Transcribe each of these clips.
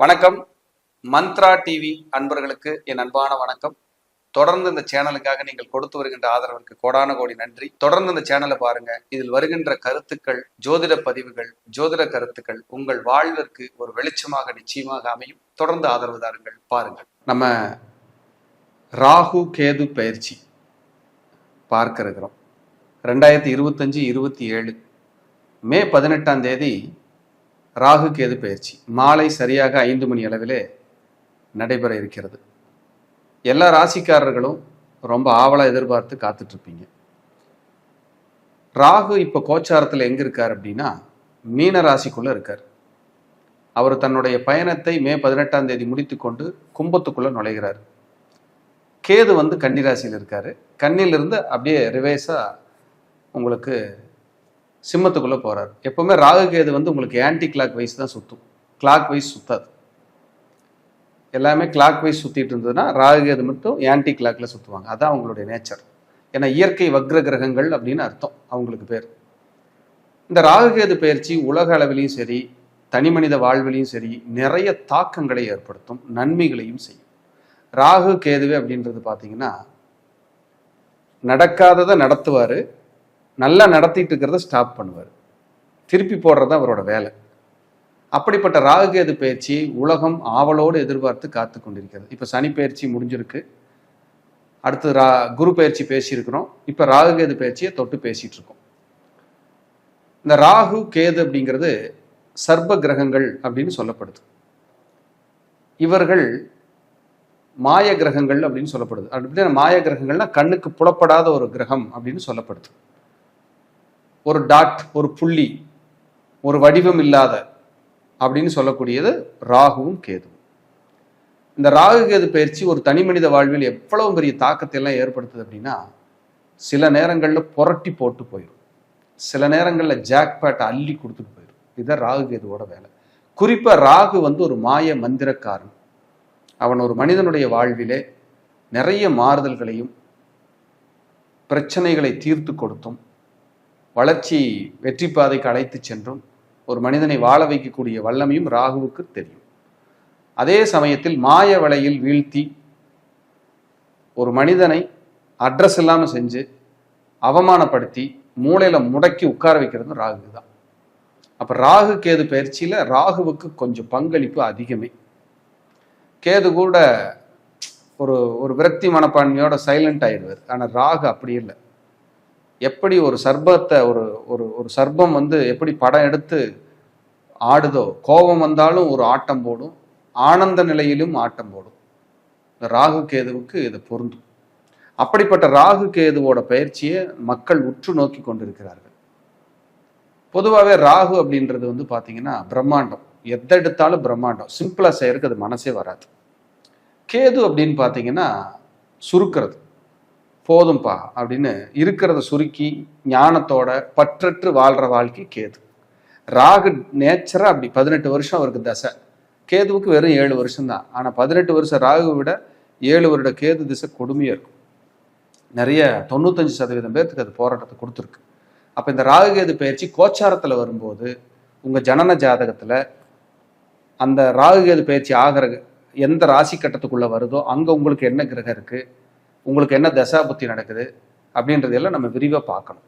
வணக்கம். மந்த்ரா டிவி அன்பர்களுக்கு என் அன்பான வணக்கம். தொடர்ந்து இந்த சேனலுக்காக நீங்கள் கொடுத்து வருகின்ற ஆதரவிற்கு கோடான கோடி நன்றி. தொடர்ந்து இந்த சேனலை பாருங்க. இதில் வருகின்ற கருத்துக்கள் ஜோதிட பதிவுகள் ஜோதிட கருத்துக்கள் உங்கள் வாழ்விற்கு ஒரு வெளிச்சமாக நிச்சயமாக அமையும். தொடர்ந்து ஆதரவு தாருங்கள். பாருங்கள். நம்ம ராகு கேது பயிற்சி பார்க்க இருக்கிறோம். ரெண்டாயிரத்தி இருபத்தஞ்சு இருபத்தி ஏழு மே பதினெட்டாம் தேதி ராகு கேது பயிற்சி மாலை சரியாக ஐந்து மணி அளவிலே நடைபெற இருக்கிறது. எல்லா ராசிக்காரர்களும் ரொம்ப ஆவலாக எதிர்பார்த்து காத்துட்ருப்பீங்க. ராகு இப்போ கோச்சாரத்தில் எங்கே இருக்கார் அப்படின்னா மீன ராசிக்குள்ளே இருக்கார். அவர் தன்னுடைய பயணத்தை மே பதினெட்டாம் தேதி முடித்துக்கொண்டு கும்பத்துக்குள்ளே நுழைகிறார். கேது வந்து கன்னிராசியில் இருக்கார். கன்னிலிருந்து அப்படியே ரிவேஸாக உங்களுக்கு சிம்மத்துக்குள்ளே போறார். எப்போவுமே ராகு கேது வந்து உங்களுக்கு ஆன்டி கிளாக் வைஸ் தான் சுற்றும் கிளாக் வைஸ் சுத்தாது. எல்லாமே கிளாக் வைஸ் சுற்றிட்டு இருந்ததுன்னா ராகு கேது மட்டும் ஆன்டி கிளாக்ல சுற்றுவாங்க அதான் அவங்களுடைய நேச்சர் ஏன்னா இயற்கை வக்ர கிரகங்கள் அப்படின்னு அர்த்தம். அவங்களுக்கு பேர். இந்த ராகுகேது பயிற்சி உலக அளவிலையும் சரி தனி மனித வாழ்விலையும் சரி நிறைய தாக்கங்களை ஏற்படுத்தும் நன்மைகளையும் செய்யும். ராகு கேதுவே அப்படின்றது பார்த்தீங்கன்னா நடக்காததை நடத்துவார் நல்லா நடத்திட்டு இருக்கிறத ஸ்டாப் பண்ணுவார். திருப்பி போடுறது தான் அவரோட வேலை. அப்படிப்பட்ட ராகுகேது பயிற்சி உலகம் ஆவலோடு எதிர்பார்த்து காத்து கொண்டிருக்கிறது. இப்போ சனி பயிற்சி முடிஞ்சிருக்கு. அடுத்து ரா குரு பயிற்சி பேசியிருக்கிறோம். இப்போ ராகுகேது பயிற்சியை தொட்டு பேசிகிட்டு இருக்கோம் இந்த ராகு கேது அப்படிங்கிறது சர்ப கிரகங்கள் அப்படின்னு சொல்லப்படுது. இவர்கள் மாய கிரகங்கள் அப்படின்னு சொல்லப்படுது. அப்படின்னா மாய கிரகங்கள்னா கண்ணுக்கு புலப்படாத ஒரு கிரகம் அப்படின்னு சொல்லப்படுது. ஒரு டாட் ஒரு புள்ளி ஒரு வடிவம் இல்லாத அப்படின்னு சொல்லக்கூடியது ராகுவும் கேதுவும். இந்த ராகு கேது பயிற்சி ஒரு தனி மனித வாழ்வில் எவ்வளவு பெரிய தாக்கத்தை எல்லாம் ஏற்படுத்துது அப்படின்னா சில நேரங்களில் புரட்டி போட்டு போயிடும் சில நேரங்களில் ஜாக்பேட்டை அள்ளி கொடுத்துட்டு போயிடும் இதுதான் ராகு கேதுவோட வேலை. குறிப்பாக ராகு வந்து ஒரு மாய மந்திரக்காரன். அவன் ஒரு மனிதனுடைய வாழ்விலே நிறைய மாறுதல்களையும் பிரச்சனைகளை தீர்த்து கொடுத்தும் வளர்ச்சி வெற்றி பாதைக்கு அழைத்து சென்றும் ஒரு மனிதனை வாழ வைக்கக்கூடிய வல்லமையும் ராகுவுக்கு தெரியும். அதே சமயத்தில் மாய வலையில் வீழ்த்தி ஒரு மனிதனை அட்ரஸ் இல்லாமல் செஞ்சு அவமானப்படுத்தி மூளையில முடக்கி உட்கார வைக்கிறது ராகு தான். அப்ப ராகு கேது பயிற்சியில ராகுவுக்கு கொஞ்சம் பங்களிப்பு அதிகமே. கேது கூட ஒரு ஒரு விரக்தி மனப்பான்மையோட சைலண்ட் ஆயிடுவார். ஆனால் ராகு அப்படி இல்லை. எப்படி ஒரு சர்பத்தை ஒரு ஒரு ஒரு சர்பம் வந்து எப்படி படம் எடுத்து ஆடுதோ கோபம் வந்தாலும் ஒரு ஆட்டம் போடும் ஆனந்த நிலையிலும் ஆட்டம் போடும். இந்த ராகு கேதுவுக்கு இது பொருந்தும். அப்படிப்பட்ட ராகு கேதுவோட பயிற்சியை மக்கள் உற்று நோக்கி கொண்டிருக்கிறார்கள். பொதுவாகவே ராகு அப்படின்றது வந்து பார்த்தீங்கன்னா பிரம்மாண்டம். எதை எடுத்தாலும் பிரம்மாண்டம். சிம்பிளாக செய்யறதுக்கு அது மனசே வராது. கேது அப்படின்னு பார்த்தீங்கன்னா சுருக்கிறது. போதும்பா அப்படின்னு இருக்கிறத சுருக்கி ஞானத்தோட பற்றற்று வாழ்ற வாழ்க்கை கேது. ராகு நேச்சராக அப்படி பதினெட்டு வருஷம் அவருக்கு தசை. கேதுவுக்கு வெறும் ஏழு வருஷம்தான். ஆனால் பதினெட்டு வருஷம் ராகுவை விட ஏழு வருட கேது திசை கொடுமையாக இருக்கும். நிறைய தொண்ணூத்தஞ்சு சதவீதம் பேர்த்துக்கு அது போராட்டத்தை கொடுத்துருக்கு. அப்போ இந்த ராகு கேது பயிற்சி கோச்சாரத்தில் வரும்போது உங்கள் ஜனன ஜாதகத்தில் அந்த ராகு கேது பயிற்சி ஆகிற எந்த ராசி கட்டத்துக்குள்ளே வருதோ அங்கே உங்களுக்கு என்ன கிரகம் இருக்குது உங்களுக்கு என்ன தசா புத்தி நடக்குது அப்படின்றதெல்லாம் நம்ம விரிவாக பார்க்கணும்.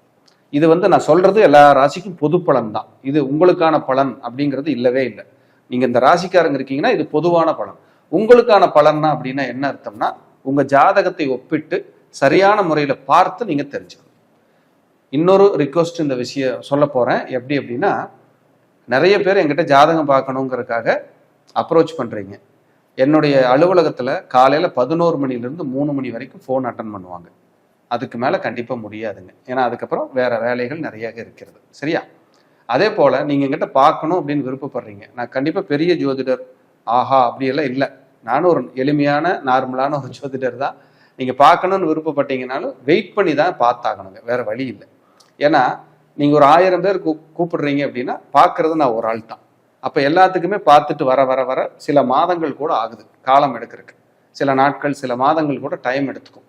இது வந்து நான் சொல்றது எல்லா ராசிக்கும் பொது பலன் தான். இது உங்களுக்கான பலன் அப்படிங்கிறது இல்லவே இல்லை. நீங்க இந்த ராசிக்காரங்க இருக்கீங்கன்னா இது பொதுவான பலன். உங்களுக்கான பலன்னா அப்படின்னா என்ன அர்த்தம்னா உங்க ஜாதகத்தை ஒப்பிட்டு சரியான முறையில பார்த்து நீங்க தெரிஞ்சுக்கணும். இன்னொரு ரிக்வஸ்ட் இந்த விஷயம் சொல்ல போறேன். எப்படி அப்படின்னா நிறைய பேர் என்கிட்ட ஜாதகம் பார்க்கணுங்கிறதுக்காக அப்ரோச் பண்றீங்க. என்னுடைய அலுவலகத்தில் காலையில் பதினோரு மணிலேருந்து மூணு மணி வரைக்கும் ஃபோன் அட்டன் பண்ணுவாங்க. அதுக்கு மேலே கண்டிப்பாக முடியாதுங்க. ஏன்னா அதுக்கப்புறம் வேறு வேலைகள் நிறையாக இருக்கிறது. சரியா? அதே போல் நீங்கள் எங்கிட்ட பார்க்கணும் அப்படின்னு விருப்பப்படுறீங்க. நான் கண்டிப்பாக பெரிய ஜோதிடர் ஆஹா அப்படியெல்லாம் இல்லை. நானும் ஒரு எளிமையான நார்மலான ஒரு ஜோதிடர் தான். நீங்கள் பார்க்கணும்னு விருப்பப்பட்டீங்கனாலும் வெயிட் பண்ணி தான் பார்த்தாகணுங்க. வேறு வழி இல்லை. ஏன்னா நீங்கள் ஒரு ஆயிரம் பேர் கூ கூப்பிடுறீங்க அப்படின்னா பார்க்கறது நான் ஒரு ஆள் தான். அப்போ எல்லாத்துக்குமே பார்த்துட்டு வர வர வர சில மாதங்கள் கூட ஆகுது. காலம் எடுக்கிறதுக்கு. சில நாட்கள் சில மாதங்கள் கூட டைம் எடுத்துக்கும்.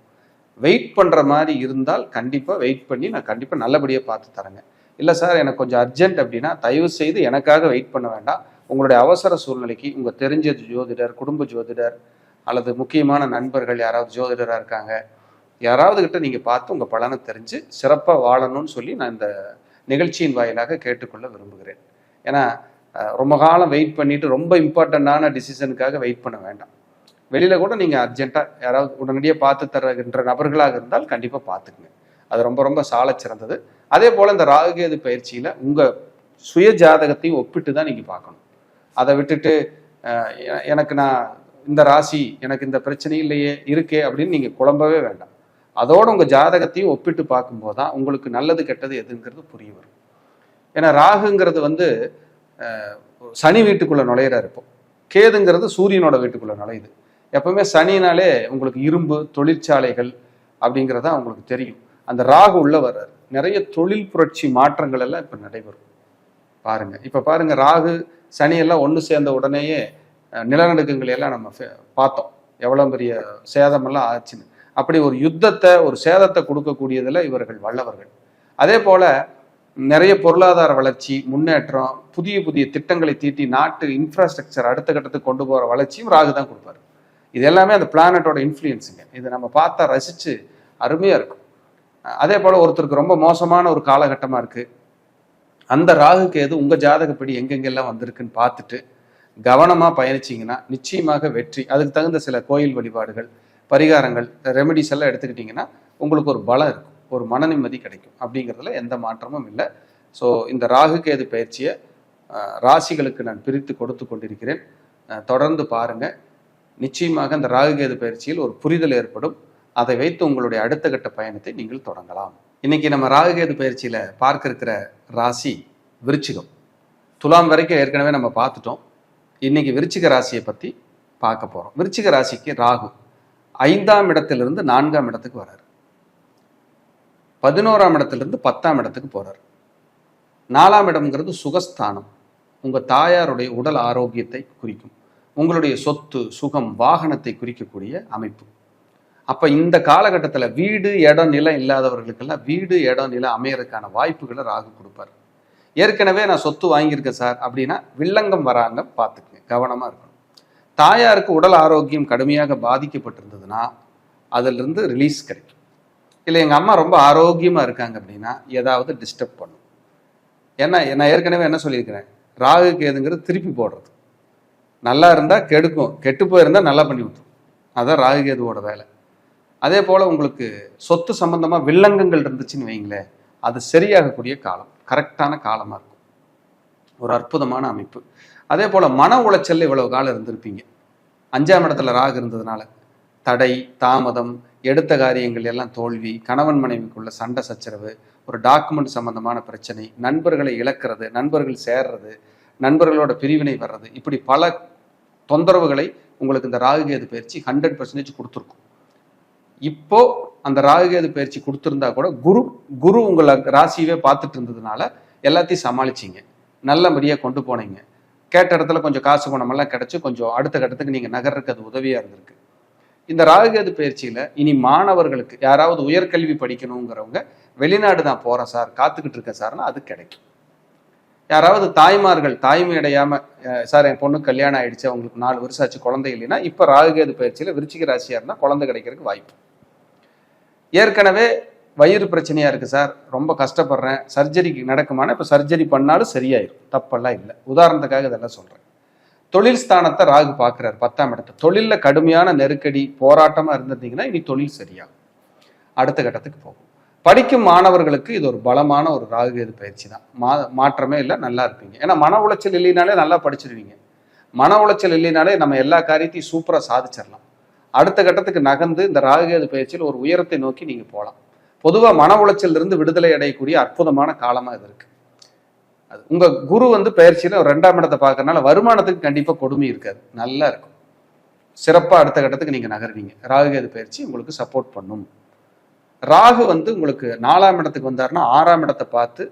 வெயிட் பண்ணுற மாதிரி இருந்தால் கண்டிப்பாக வெயிட் பண்ணி நான் கண்டிப்பாக நல்லபடியாக பார்த்து தரேங்க. இல்லை சார் எனக்கு கொஞ்சம் அர்ஜென்ட் அப்படின்னா தயவு செய்து எனக்காக வெயிட் பண்ண வேண்டாம். உங்களுடைய அவசர சூழ்நிலைக்கு உங்கள் தெரிஞ்ச ஜோதிடர் குடும்ப ஜோதிடர் அல்லது முக்கியமான நண்பர்கள் யாராவது ஜோதிடராக இருக்காங்க யாராவது கிட்ட நீங்கள் பார்த்து உங்கள் பலனை தெரிஞ்சு சிறப்பாக வாழணும்னு சொல்லி நான் இந்த நிகழ்ச்சியின் வாயிலாக கேட்டுக்கொள்ள விரும்புகிறேன். ஏன்னா ரொம்ப காலம் வெயிட் பண்ணிட்டு ரொம்ப இம்பார்ட்டண்ட்டான டிசிஷனுக்காக வெயிட் பண்ண வேண்டாம். வெளியில கூட நீங்க அர்ஜென்ட்டா யாராவது உடனடியாக பார்த்து தருகின்ற நபர்களாக இருந்தால் கண்டிப்பா பார்த்துக்குங்க. அது ரொம்ப ரொம்ப சாலச் சிறந்தது. அதே போல இந்த ராகுகேது பயிற்சியில உங்க சுய ஜாதகத்தையும் ஒப்பிட்டு தான் நீங்க பார்க்கணும். அதை விட்டுட்டு எனக்கு நான் இந்த ராசி எனக்கு இந்த பிரச்சனை இல்லையே இருக்கே அப்படின்னு நீங்க குழம்பவே வேண்டாம். அதோட உங்க ஜாதகத்தையும் ஒப்பிட்டு பார்க்கும்போது தான் உங்களுக்கு நல்லது கெட்டது எதுங்கிறது புரிய வரும். ஏன்னா ராகுங்கிறது வந்து சனி வீட்டுக்குள்ள நுழையிறாரு இப்போ கேதுங்கிறது சூரியனோட வீட்டுக்குள்ள நுழையுது. எப்பவுமே சனினாலே உங்களுக்கு இரும்பு தொழிற்சாலைகள் அப்படிங்கிறது தான் உங்களுக்கு தெரியும். அந்த ராகு உள்ள வர்றாரு. நிறைய தொழில் புரட்சி மாற்றங்கள் எல்லாம் இப்போ நடைபெறும். பாருங்க. இப்ப பாருங்க ராகு சனி எல்லாம் ஒன்று சேர்ந்த உடனேயே நிலநடுக்கங்கள் நிலநடுக்கங்களை எல்லாம் நம்ம பார்த்தோம். எவ்வளவு பெரிய சேதமெல்லாம் ஆச்சுன்னு. அப்படி ஒரு யுத்தத்தை ஒரு சேதத்தை கொடுக்கக்கூடியதுல இவர்கள் வல்லவர்கள். அதே போல நிறைய பொருளாதார வளர்ச்சி முன்னேற்றம் புதிய புதிய திட்டங்களை தீட்டி நாட்டு இன்ஃப்ராஸ்ட்ரக்சர் அடுத்த கட்டத்துக்கு கொண்டு போகிற வளர்ச்சியும் ராகு தான் கொடுப்பாரு. இது எல்லாமே அந்த பிளானட்டோட இன்ஃப்ளூயன்ஸுங்க இதை நம்ம பார்த்தா ரசித்து அருமையாக இருக்கும். அதே போல் ஒருத்தருக்கு ரொம்ப மோசமான ஒரு காலகட்டமாக இருக்குது அந்த ராகுக்கு எது உங்கள் ஜாதகப்படி எங்கெங்கெல்லாம் வந்திருக்குன்னு பார்த்துட்டு கவனமாக பயணிச்சிங்கன்னா நிச்சயமாக வெற்றி. அதுக்கு தகுந்த சில கோயில் வழிபாடுகள் பரிகாரங்கள் ரெமெடிஸ் எல்லாம் எடுத்துக்கிட்டிங்கன்னா உங்களுக்கு ஒரு பலம் இருக்கும். ஒரு மன நிம்மதி கிடைக்கும். அப்படிங்கிறதுல எந்த மாற்றமும் இல்லை. ஸோ இந்த ராகு கேது பயிற்சியை ராசிகளுக்கு நான் பிரித்து கொடுத்து கொண்டிருக்கிறேன். தொடர்ந்து பாருங்க. நிச்சயமாக இந்த ராகு கேது பயிற்சியில் ஒரு புரிதல் ஏற்படும். அதை வைத்து உங்களுடைய அடுத்த கட்ட பயணத்தை நீங்கள் தொடங்கலாம். இன்னைக்கு நம்ம ராகு கேது பயிற்சியில பார்க்க இருக்கிற ராசி விருச்சிகம். துலாம் வரைக்கும் ஏற்கனவே நம்ம பார்த்துட்டோம். இன்னைக்கு விருச்சிக ராசியை பத்தி பார்க்க போறோம். விருச்சிக ராசிக்கு ராகு ஐந்தாம் இடத்திலிருந்து நான்காம் இடத்துக்கு வர்றாரு பதினோராம் இடத்திலிருந்து பத்தாம் இடத்துக்கு போறாரு. நாலாம் இடம்ங்கிறது சுகஸ்தானம். உங்கள் தாயாருடைய உடல் ஆரோக்கியத்தை குறிக்கும். உங்களுடைய சொத்து சுகம் வாகனத்தை குறிக்கக்கூடிய அமைப்பு. அப்போ இந்த காலகட்டத்தில் வீடு இடம் நிலம் இல்லாதவர்களுக்கெல்லாம் வீடு இடம் நிலம் அமையறதுக்கான வாய்ப்புகளை ராகு கொடுப்பார். ஏற்கனவே நான் சொத்து வாங்கியிருக்கேன் சார் அப்படின்னா வில்லங்கம் வராங்க பார்த்துக்குங்க கவனமாக இருக்கணும். தாயாருக்கு உடல் ஆரோக்கியம் கடுமையாக பாதிக்கப்பட்டிருந்ததுன்னா அதிலிருந்து ரிலீஸ் கிடைக்கும். இல்லை எங்கள் அம்மா ரொம்ப ஆரோக்கியமாக இருக்காங்க அப்படின்னா ஏதாவது டிஸ்டர்ப் பண்ணும். ஏன்னா நான் ஏற்கனவே என்ன சொல்லியிருக்கிறேன்? ராகு கேதுங்கிறது திருப்பி போடுறது. நல்லா இருந்தால் கெடுக்கும். கெட்டு போயிருந்தால் நல்லா பண்ணி விட்டுரும் அதுதான் ராகு கேதுவோட வேலை. அதே போல் உங்களுக்கு சொத்து சம்பந்தமாக வில்லங்கங்கள் இருந்துச்சுன்னு வைங்களேன் அது சரியாகக்கூடிய காலம். கரெக்டான காலமாக இருக்கும். ஒரு அற்புதமான அமைப்பு. அதே போல் மன உளைச்சல் இவ்வளவு காலம் இருந்திருப்பீங்க. அஞ்சாம் இடத்துல ராகு இருந்ததுனால தடை தாமதம் எடுத்த காரியங்கள் எல்லாம் தோல்வி கணவன் மனைவிக்குள்ள சண்டை சச்சரவு ஒரு டாக்குமெண்ட் சம்பந்தமான பிரச்சனை நண்பர்களை இழக்கிறது நண்பர்கள் சேர்றது நண்பர்களோட பிரிவினை வர்றது இப்படி பல தொந்தரவுகளை உங்களுக்கு இந்த ராகுகேது பயிற்சி ஹண்ட்ரட் பர்சன்டேஜ் கொடுத்துருக்கும். இப்போ அந்த ராகுகேது பயிற்சி கொடுத்துருந்தா கூட குரு குரு உங்களை ராசியவே பார்த்துட்டு இருந்ததுனால எல்லாத்தையும் சமாளிச்சிங்க. நல்லபடியாக கொண்டு போனீங்க. கேட்ட இடத்துல கொஞ்சம் காசு பணமெல்லாம் கிடச்சி கொஞ்சம் அடுத்த கட்டத்துக்கு நீங்கள் நகர்றதுக்கு அது உதவியாக இருந்திருக்கு. இந்த ராகுகேது பயிற்சியில் இனி மாணவர்களுக்கு யாராவது உயர்கல்வி படிக்கணுங்கிறவங்க வெளிநாடு தான் போகிறேன் சார் காத்துக்கிட்டு இருக்கேன் சார்னா அது கிடைக்கும். யாராவது தாய்மார்கள் தாய்மை அடையாம சார் என் பொண்ணு கல்யாணம் ஆயிடுச்சு அவங்களுக்கு நாலு வருஷம் ஆச்சு குழந்தை இல்லைன்னா இப்போ ராகுகேது பயிற்சியில் விருச்சிக ராசியாக இருந்தால் குழந்தை கிடைக்கிறதுக்கு வாய்ப்பு. ஏற்கனவே வயிறு பிரச்சனையாக இருக்குது சார் ரொம்ப கஷ்டப்படுறேன் சர்ஜரிக்கு நடக்குமானா இப்போ சர்ஜரி பண்ணாலும் சரியாயிடும் தப்பெல்லாம் இல்லை. உதாரணத்துக்காக இதெல்லாம் சொல்கிறேன் தொழில் ஸ்தானத்தை ராகு பார்க்குறாரு பத்தாம் இடத்தை தொழிலில் கடுமையான நெருக்கடி போராட்டமாக இருந்திருந்தீங்கன்னா இனி தொழில் சரியாகும். அடுத்த கட்டத்துக்கு போகும். படிக்கும் மாணவர்களுக்கு இது ஒரு பலமான ஒரு ராகுகேது பயிற்சி தான். மா மாற்றமே இல்லை நல்லா இருப்பீங்க. ஏன்னா மன உளைச்சல் இல்லைனாலே நல்லா படிச்சிருவீங்க. மன உளைச்சல் இல்லைனாலே நம்ம எல்லா காரியத்தையும் சூப்பராக சாதிச்சிடலாம். அடுத்த கட்டத்துக்கு நகர்ந்து இந்த ராகுகேது பயிற்சியில் ஒரு உயரத்தை நோக்கி நீங்கள் போகலாம். பொதுவாக மன உளைச்சல் இருந்து விடுதலை அடையக்கூடிய அற்புதமான காலமாக இது இருக்குது உங்க குரு வந்து பயிற்சியில ஒரு ரெண்டாம் இடத்தை பார்க்கறனால வருமானத்துக்கு கண்டிப்பா கொடுமை இருக்காது. நல்லா இருக்கும். சிறப்பா அடுத்த கட்டத்துக்கு நீங்க நகருவீங்க ராகுகேது பயிற்சி உங்களுக்கு சப்போர்ட் பண்ணும். ராகு வந்து உங்களுக்கு நாலாம் இடத்துக்கு வந்தாருன்னா ஆறாம் இடத்தை பார்த்து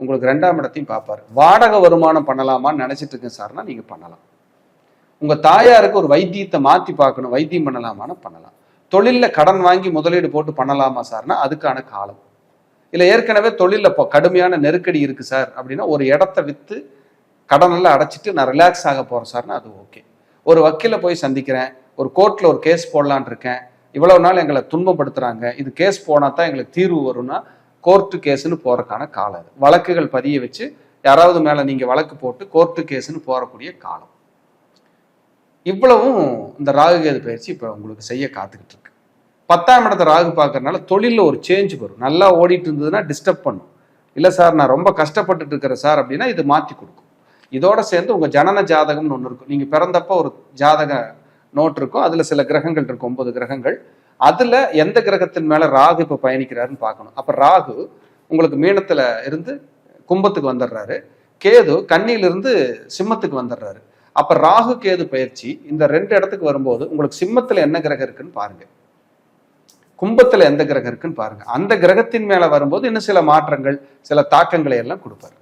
உங்களுக்கு ரெண்டாம் இடத்தையும் பார்ப்பாரு. வாடகை வருமானம் பண்ணலாமான்னு நினைச்சிட்டு இருக்கேன் சார்னா நீங்க பண்ணலாம். உங்க தாயாருக்கு ஒரு வைத்தியத்தை மாத்தி பார்க்கணும் வைத்தியம் பண்ணலாமான்னு பண்ணலாம். தொழில்ல கடன் வாங்கி முதலீடு போட்டு பண்ணலாமா சார்னா அதுக்கான காலம். இல்லை ஏற்கனவே தொழிலில் இப்போ கடுமையான நெருக்கடி இருக்குது சார். அப்படின்னா ஒரு இடத்த விற்று கடன் எல்லாம் அடைச்சிட்டு நான் ரிலாக்ஸ் ஆக போகிறேன் சார்னா அது ஓகே ஒரு வக்கீல போய் சந்திக்கிறேன். ஒரு கோர்ட்டில் ஒரு கேஸ் போடலான் இருக்கேன். இவ்வளவு நாள் எங்களை துன்பப்படுத்துகிறாங்க இது கேஸ் போனால் தான் எங்களுக்கு தீர்வு வரும்னா கோர்ட்டு கேஸ்னு போகிறக்கான காலம் அது. வழக்குகள் பதிய வச்சு யாராவது மேலே நீங்கள் வழக்கு போட்டு கோர்ட்டு கேஸ்னு போகக்கூடிய காலம். இவ்வளவும் இந்த ராகுகேது பயிற்சி இப்போ உங்களுக்கு செய்ய காத்துக்கிட்டு பத்தாம் இடத்த ராகு பார்க்கறதுனால தொழிலில் ஒரு சேஞ்ச் வரும். நல்லா ஓடிட்டு இருந்ததுன்னா டிஸ்டர்ப் பண்ணும். இல்லை சார் நான் ரொம்ப கஷ்டப்பட்டுட்டு இருக்கிறேன் சார் அப்படின்னா இது மாற்றி கொடுக்கும். இதோட சேர்ந்து உங்கள் ஜனன ஜாதகம்னு ஒன்று இருக்கும். நீங்கள் பிறந்தப்போ ஒரு ஜாதக நோட் இருக்கும். அதில் சில கிரகங்கள் இருக்கும் ஒன்பது கிரகங்கள். அதில் எந்த கிரகத்தின் மேலே ராகு இப்போ பயணிக்கிறாருன்னு பார்க்கணும். அப்போ ராகு உங்களுக்கு மீனத்தில் இருந்து கும்பத்துக்கு வந்துடுறாரு கேது கண்ணியிலிருந்து சிம்மத்துக்கு வந்துடுறாரு அப்போ ராகு கேது பயிற்சி இந்த ரெண்டு இடத்துக்கு வரும்போது உங்களுக்கு சிம்மத்தில் என்ன கிரகம் இருக்குன்னு பாருங்கள் கும்பத்துல எந்த கிரகம் இருக்குன்னு பாருங்க. அந்த கிரகத்தின் மேல வரும்போது இன்னும் சில மாற்றங்கள் சில தாக்கங்களை எல்லாம் கொடுப்பாரு.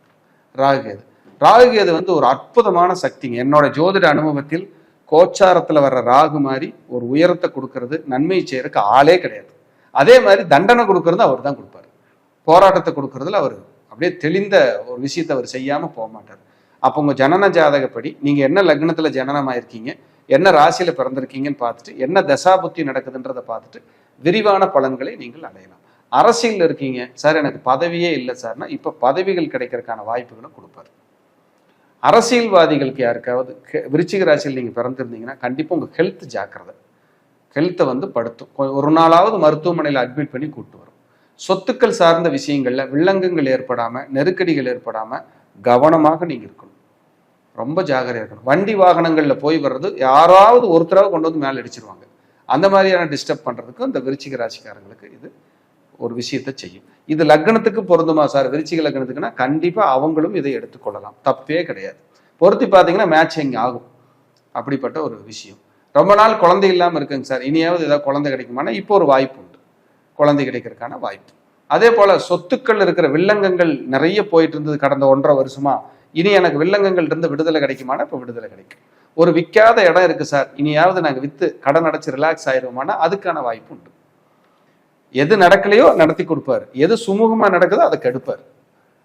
ராகுகேது ராகுகேது வந்து ஒரு அற்புதமான சக்திங்க. என்னோட ஜோதிட அனுபவத்தில் கோச்சாரத்துல வர்ற ராகு மாதிரி ஒரு உயரத்தை கொடுக்கறது நன்மை செய்யறதுக்கு ஆளே கிடையாது. அதே மாதிரி தண்டனை கொடுக்கறது அவர் தான் கொடுப்பாரு. போராட்டத்தை கொடுக்கறதுல அவர் அப்படியே தெளிந்த ஒரு விஷயத்தை அவர் செய்யாம போக மாட்டார். அப்போ உங்க ஜனன ஜாதகப்படி நீங்க என்ன லக்னத்துல ஜனனமாயிருக்கீங்க என்ன ராசியில பிறந்திருக்கீங்கன்னு பார்த்துட்டு என்ன தசாபுத்தி நடக்குதுன்றதை பார்த்துட்டு விரிவான பலன்களை நீங்கள் அடையலாம். அரசியலில் இருக்கீங்க. சார் எனக்கு பதவியே இல்லை சார்னா இப்போ பதவிகள் கிடைக்கிறதுக்கான வாய்ப்புகளும் கொடுப்பாரு. அரசியல்வாதிகளுக்கு யாருக்காவது கெ- விருச்சிக ராசியில் நீங்கள் பிறந்திருந்தீங்கன்னா கண்டிப்பாக உங்கள் ஹெல்த் ஜாக்கிரதை. ஹெல்த்தை வந்து படுத்தும். ஒரு நாளாவது மருத்துவமனையில் அட்மிட் பண்ணி கூட்டு வரும். சொத்துக்கள் சார்ந்த விஷயங்களில் வில்லங்கங்கள் ஏற்படாமல் நெருக்கடிகள் ஏற்படாமல் கவனமாக நீங்கள் இருக்கணும். ரொம்ப ஜாகிரதையாக இருக்கணும். வண்டி வாகனங்களில் போய் வர்றது யாராவது ஒருத்தராவது கொண்டு வந்து மேலே அடிச்சிருவாங்க. அந்த மாதிரியான டிஸ்டர்ப் பண்ணுறதுக்கும் இந்த விருச்சிக ராசிக்காரங்களுக்கு இது ஒரு விஷயத்தை செய்யும். இது லக்னத்துக்கு பொருந்துமா சார்? விருச்சிக லக்னத்துக்குன்னா கண்டிப்பாக அவங்களும் இதை எடுத்துக்கொள்ளலாம். தப்பே கிடையாது. பொருத்தி பார்த்தீங்கன்னா மேட்சிங் ஆகும். அப்படிப்பட்ட ஒரு விஷயம். ரொம்ப நாள் குழந்தை இல்லாமல் இருக்குங்க சார். இனியாவது ஏதாவது குழந்தை கிடைக்குமானா இப்போ ஒரு வாய்ப்பு உண்டு. குழந்தை கிடைக்கிறதுக்கான வாய்ப்பு. அதே போல் சொத்துக்கள் இருக்கிற வில்லங்கங்கள் நிறைய போயிட்டு இருந்தது கடந்த ஒன்றரை வருஷமா. இனி எனக்கு வில்லங்கங்கள் இருந்து விடுதலை கிடைக்குமானா இப்போ விடுதலை கிடைக்கும். ஒரு விற்காத இடம் இருக்கு சார். இனியாவது நாங்கள் வித்து கடன் அடைச்சு ரிலாக்ஸ் ஆயிருவோமானா அதுக்கான வாய்ப்பு உண்டு. எது நடக்கலையோ நடத்தி கொடுப்பாரு. எது சுமூகமாக நடக்குதோ அதை கெடுப்பார்.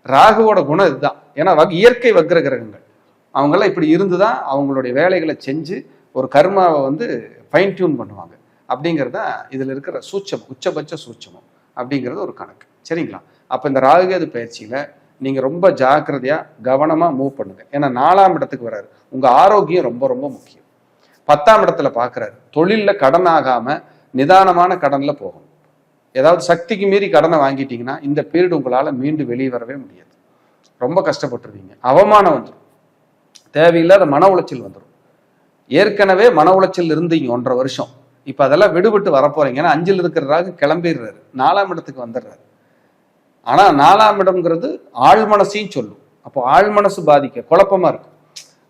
ராகுவோட குணம் இதுதான். ஏன்னா வக்- இயற்கை வக்ர கிரகங்கள். அவங்கெல்லாம் இப்படி இருந்து தான் அவங்களுடைய வேலைகளை செஞ்சு ஒரு கர்மாவை வந்து ஃபைன் டியூன் பண்ணுவாங்க. அப்படிங்கிறது தான் இதில் இருக்கிற சூட்சம் உச்சபட்ச சூட்சமம் அப்படிங்கிறது ஒரு கணக்கு. சரிங்களா? அப்போ இந்த ராகுகேது பயிற்சியில் நீங்கள் ரொம்ப ஜாக்கிரதையாக கவனமாக மூவ் பண்ணுங்க. ஏன்னா நாலாம் இடத்துக்கு வராரு உங்கள் ஆரோக்கியம் ரொம்ப ரொம்ப முக்கியம். பத்தாம் இடத்துல பார்க்குறாரு தொழிலில் கடன் ஆகாமல் நிதானமான கடனில் போகணும். ஏதாவது சக்திக்கு மீறி கடனை வாங்கிட்டீங்கன்னா இந்த பீரியட் உங்களால் மீண்டும் வெளியே வரவே முடியாது. ரொம்ப கஷ்டப்பட்டுருவீங்க. அவமானம் வந்துடும் தேவையில்லாத மன உளைச்சல் வந்துடும் ஏற்கனவே மன உளைச்சல் இருந்தீங்க ஒன்றரை வருஷம். இப்போ அதெல்லாம் விடுபட்டு வரப்போறீங்க. ஏன்னா அஞ்சில் இருக்கிற ராகு கிளம்பிடுறாரு. நாலாம் இடத்துக்கு வந்துடுறாரு. ஆனால் நாலாம் இடம்ங்கிறது ஆழ்மனசையும் சொல்லும். அப்போ ஆழ்மனசு பாதிக்க குழப்பமா இருக்கும்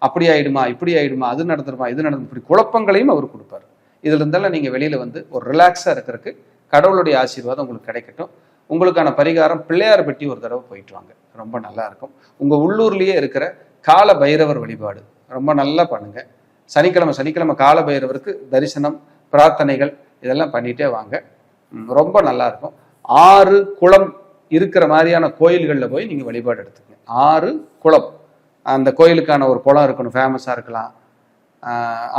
அப்படி ஆயிடுமா இப்படி ஆயிடுமா அது நடந்துருமா இது நடந்து இப்படி குழப்பங்களையும் அவர் கொடுப்பாரு. இதுல இருந்தாலும் நீங்க வெளியில வந்து ஒரு ரிலாக்ஸா இருக்கிறதுக்கு கடவுளுடைய ஆசீர்வாதம் உங்களுக்கு கிடைக்கட்டும். உங்களுக்கான பரிகாரம் பிள்ளையார் பெட்டி ஒரு தடவை போயிட்டு வாங்க. ரொம்ப நல்லா இருக்கும். உங்க உள்ளூர்லயே இருக்கிற கால பைரவர் வழிபாடு ரொம்ப நல்லா பண்ணுங்க. சனிக்கிழமை சனிக்கிழமை கால பைரவருக்கு தரிசனம் பிரார்த்தனைகள் இதெல்லாம் பண்ணிட்டே வாங்க. ரொம்ப நல்லா இருக்கும். ஆறு குளம் இருக்கிற மாதிரியான கோயில்களில் போய் நீங்கள் வழிபாடு எடுத்துக்கங்க. ஆறு குளம். அந்த கோயிலுக்கான ஒரு குளம் இருக்கணும் ஃபேமஸாக இருக்கலாம்.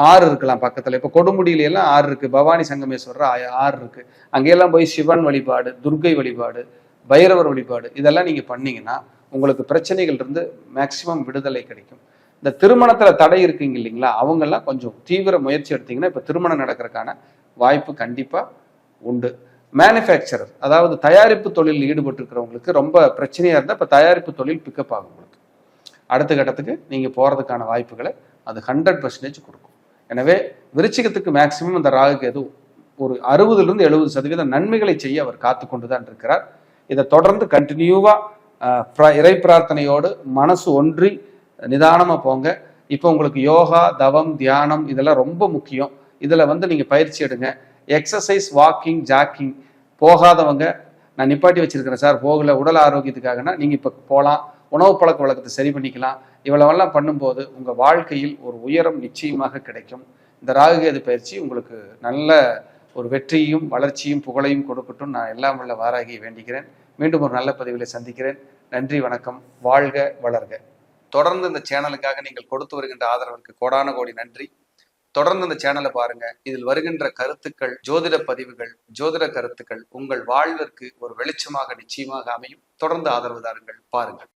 ஆறு இருக்கலாம் பக்கத்தில். இப்போ கொடுமுடியில எல்லாம் ஆறு இருக்குது பவானி சங்கமேஸ்வரர் ஆறு இருக்குது அங்கெல்லாம் போய் சிவன் வழிபாடு துர்க்கை வழிபாடு பைரவர் வழிபாடு இதெல்லாம் நீங்கள் பண்ணீங்கன்னா உங்களுக்கு பிரச்சனைகள் இருந்து மேக்சிமம் விடுதலை கிடைக்கும். இந்த திருமணத்தில் தடை இருக்குங்க இல்லைங்களா? அவங்கெல்லாம் கொஞ்சம் தீவிர முயற்சி எடுத்தீங்கன்னா இப்போ திருமணம் நடக்கிறதுக்கான வாய்ப்பு கண்டிப்பாக உண்டு. மேனுஃபேக்சரர் அதாவது தயாரிப்பு தொழிலில் ஈடுபட்டு இருக்கிறவங்களுக்கு ரொம்ப பிரச்சனையாக இருந்தால் இப்போ தயாரிப்பு தொழில் பிக்கப் ஆகும் உங்களுக்கு. அடுத்த கட்டத்துக்கு நீங்கள் போகிறதுக்கான வாய்ப்புகளை அது ஹண்ட்ரட் பர்சன்டேஜ் கொடுக்கும். எனவே விருச்சிகத்துக்கு மேக்சிமம் அந்த ராகுக்கு எதுவும் ஒரு அறுபதுலேருந்து எழுபது சதவீதம் நன்மைகளை செய்ய அவர் காத்து கொண்டு தான் இருக்கிறார். இதை தொடர்ந்து கண்டினியூவாக இறை பிரார்த்தனையோடு மனசு ஒன்றி நிதானமாக போங்க. இப்போ உங்களுக்கு யோகா தவம் தியானம் இதெல்லாம் ரொம்ப முக்கியம். இதில் வந்து நீங்கள் பயிற்சி எடுங்க. எக்ஸசைஸ் வாக்கிங் ஜாக்கிங் போகாதவங்க நான் நிப்பாட்டி வச்சிருக்கிறேன் சார் போகல உடல் ஆரோக்கியத்துக்காகனா நீங்கள் இப்போ போகலாம் உணவு பழக்க வழக்கத்தை சரி பண்ணிக்கலாம் இவ்வளவெல்லாம் பண்ணும்போது உங்கள் வாழ்க்கையில் ஒரு உயரம் நிச்சயமாக கிடைக்கும். இந்த ராகுகேது பயிற்சி உங்களுக்கு நல்ல ஒரு வெற்றியும் வளர்ச்சியும் புகழையும் கொடுக்கட்டும். நான் எல்லாம் உள்ள வாராகி வேண்டிக்கிறேன். மீண்டும் ஒரு நல்ல பதிவில் சந்திக்கிறேன். நன்றி வணக்கம். வாழ்க வளர்க. தொடர்ந்து இந்த சேனலுக்காக நீங்கள் கொடுத்து வருகின்ற ஆதரவிற்கு கோடான கோடி நன்றி. தொடர்ந்து இந்த சேனலை பாருங்க. இதில் வருகின்ற கருத்துக்கள் ஜோதிட பதிவுகள் ஜோதிட கருத்துக்கள் உங்கள் வாழ்விற்கு ஒரு வெளிச்சமாக நிச்சயமாக அமையும். தொடர்ந்து ஆதரவு தாருங்கள். பாருங்கள்.